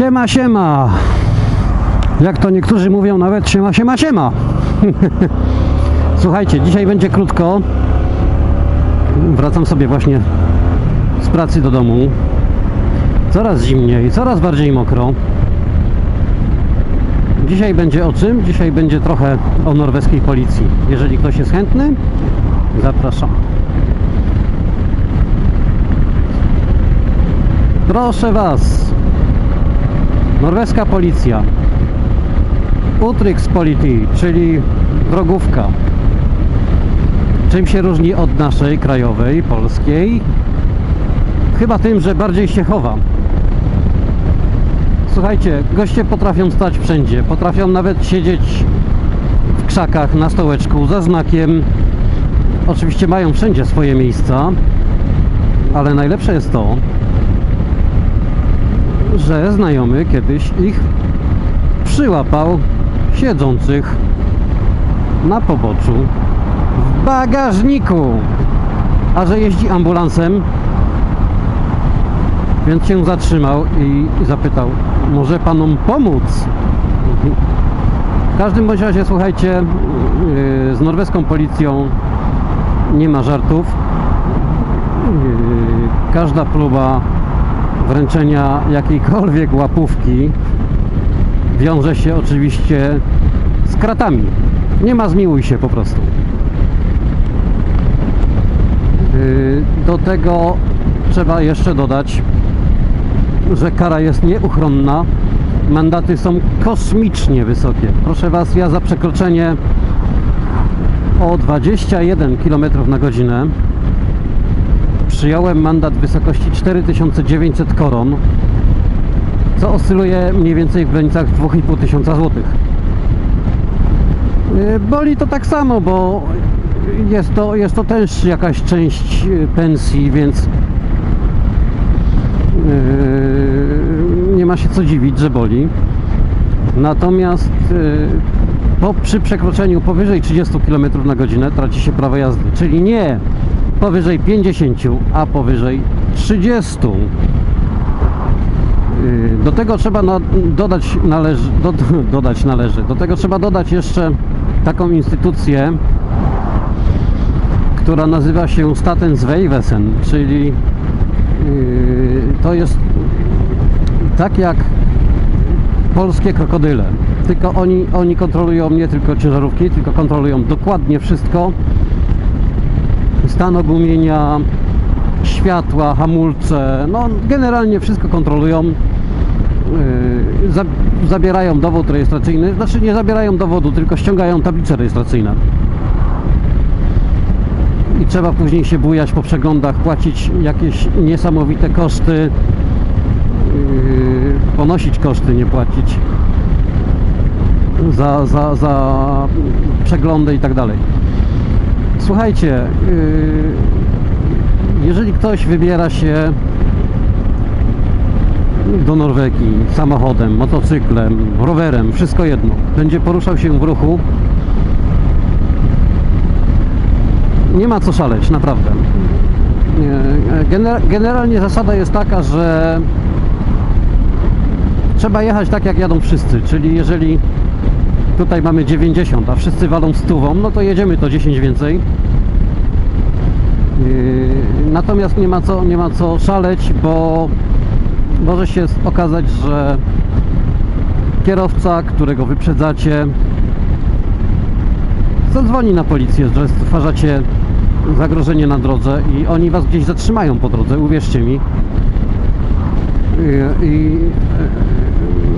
Siema, siema. Jak to niektórzy mówią, nawet siema, siema, siema. Słuchajcie, dzisiaj będzie krótko. Wracam sobie właśnie z pracy do domu. Coraz zimniej, coraz bardziej mokro. Dzisiaj będzie o czym? Dzisiaj będzie trochę o norweskiej policji. Jeżeli ktoś jest chętny, zapraszam. Proszę Was, norweska policja, Utryggspoliti, czyli drogówka. Czym się różni od naszej krajowej, polskiej? Chyba tym, że bardziej się chowa. Słuchajcie, goście potrafią stać wszędzie, potrafią nawet siedzieć w krzakach na stołeczku za znakiem. Oczywiście mają wszędzie swoje miejsca, ale najlepsze jest to, że znajomy kiedyś ich przyłapał siedzących na poboczu w bagażniku. A że jeździ ambulansem, więc się zatrzymał i zapytał, może panom pomóc? W każdym bądź razie, słuchajcie, yy, z norweską policją nie ma żartów. Yy, Każda próba wręczenia jakiejkolwiek łapówki wiąże się oczywiście z kratami. Nie ma zmiłuj się po prostu. Yy, Do tego trzeba jeszcze dodać, że kara jest nieuchronna. Mandaty są kosmicznie wysokie. Proszę Was, ja za przekroczenie o 21 km na godzinę przyjąłem mandat w wysokości 4900 koron, co oscyluje mniej więcej w granicach 2500 zł. Yy, Boli to tak samo, bo jest to, jest to też jakaś część yy, pensji, więc yy, nie ma się co dziwić, że boli. Natomiast po, przy przekroczeniu powyżej 30 km na godzinę traci się prawo jazdy, czyli nie powyżej 50, a powyżej 30. Yy, Do tego trzeba dodać, należy, do, dodać należy. Do tego trzeba dodać jeszcze taką instytucję, która nazywa się Statensvejvesen, czyli yy, to jest tak jak polskie krokodyle. Tylko oni, oni kontrolują nie tylko ciężarówki, tylko kontrolują dokładnie wszystko. Stan ogumienia, światła, hamulce, no generalnie wszystko kontrolują. Za, zabierają dowód rejestracyjny, znaczy nie zabierają dowodu, tylko ściągają tablice rejestracyjne. I trzeba później się bujać po przeglądach, płacić jakieś niesamowite koszty, yy, ponosić koszty, nie płacić za, za, za przeglądy i tak dalej. Słuchajcie, yy, jeżeli ktoś wybiera się do Norwegii samochodem, motocyklem, rowerem, wszystko jedno, będzie poruszał się w ruchu, nie ma co szaleć, naprawdę. Gener- Generalnie zasada jest taka, że trzeba jechać tak jak jadą wszyscy, czyli jeżeli tutaj mamy 90, a wszyscy walą stówą, no to jedziemy to 10 więcej. Yy, Natomiast nie ma co, nie ma co szaleć, bo może się okazać, że kierowca, którego wyprzedzacie, zadzwoni na policję, że stwarzacie zagrożenie na drodze i oni was gdzieś zatrzymają po drodze, uwierzcie mi. Yy, I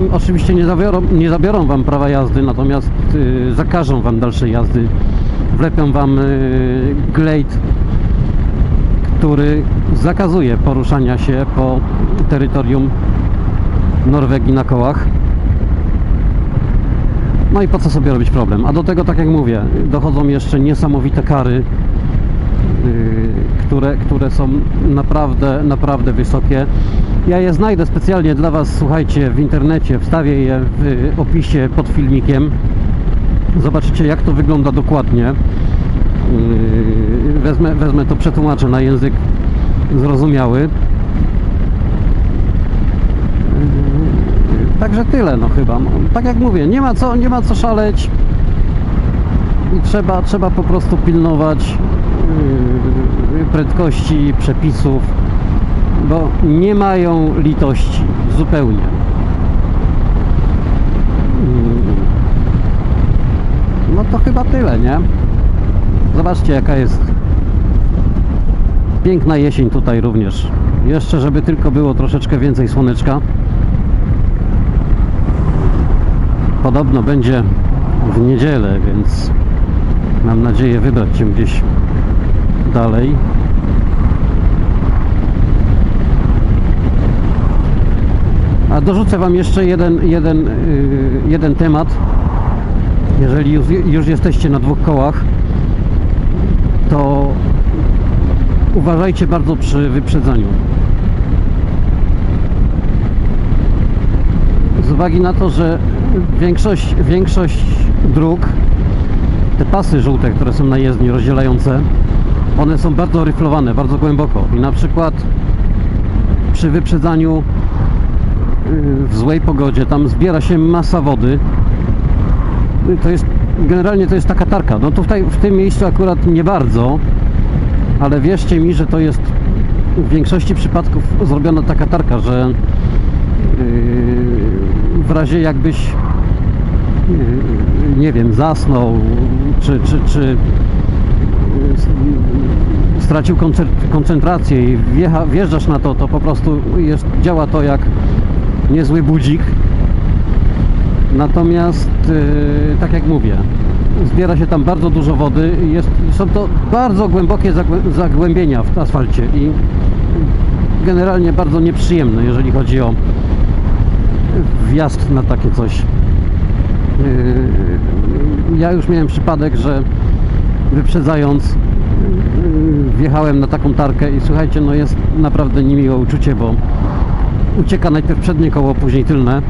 yy, oczywiście nie zabiorą, nie zabiorą wam prawa jazdy, natomiast yy, zakażą wam dalszej jazdy. Wlepią wam yy, glejt, który zakazuje poruszania się po terytorium Norwegii na kołach. No i po co sobie robić problem? A do tego, tak jak mówię, dochodzą jeszcze niesamowite kary, które, które są naprawdę, naprawdę wysokie. Ja je znajdę specjalnie dla Was, słuchajcie, w internecie, wstawię je w opisie pod filmikiem. Zobaczycie, jak to wygląda dokładnie. Yy, Wezmę, wezmę to, przetłumaczę na język zrozumiały. Yy, Także tyle, no chyba. Tak jak mówię, nie ma co, nie ma co szaleć i trzeba, trzeba po prostu pilnować yy, prędkości przepisów, bo nie mają litości zupełnie. Yy, No to chyba tyle, nie? Zobaczcie jaka jest piękna jesień tutaj również. Jeszcze żeby tylko było troszeczkę więcej słoneczka. Podobno będzie w niedzielę, więc mam nadzieję wybrać się gdzieś dalej. A dorzucę Wam jeszcze jeden, jeden, yy, jeden temat. Jeżeli już, już jesteście na dwóch kołach, to uważajcie bardzo przy wyprzedzaniu. Z uwagi na to, że większość, większość dróg, te pasy żółte, które są na jezdni rozdzielające, one są bardzo ryflowane, bardzo głęboko. I na przykład przy wyprzedzaniu yy, w złej pogodzie, tam zbiera się masa wody. To jest, generalnie to jest taka tarka. No tutaj w tym miejscu akurat nie bardzo, ale wierzcie mi, że to jest w większości przypadków zrobiona taka tarka, że yy, w razie jakbyś nie wiem, zasnął czy, czy, czy stracił koncentrację i wjecha, wjeżdżasz na to, to po prostu jest, działa to jak niezły budzik. Natomiast, yy, tak jak mówię, zbiera się tam bardzo dużo wody. Jest, są to bardzo głębokie zagłę- zagłębienia w asfalcie i generalnie bardzo nieprzyjemne, jeżeli chodzi o wjazd na takie coś. Yy, Ja już miałem przypadek, że wyprzedzając yy, wjechałem na taką tarkę i słuchajcie, no jest naprawdę niemiłe uczucie, bo ucieka najpierw przednie koło, później tylne.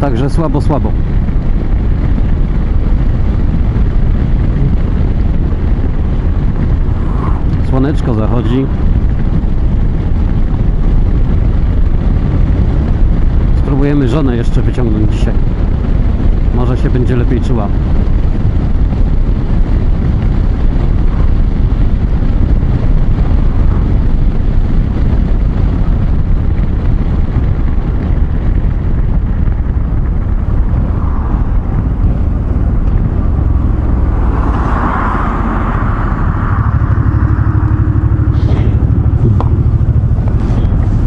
Także słabo, słabo. Słoneczko zachodzi. Spróbujemy żonę jeszcze wyciągnąć dzisiaj. Może się będzie lepiej czuła.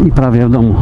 I prawie w domu.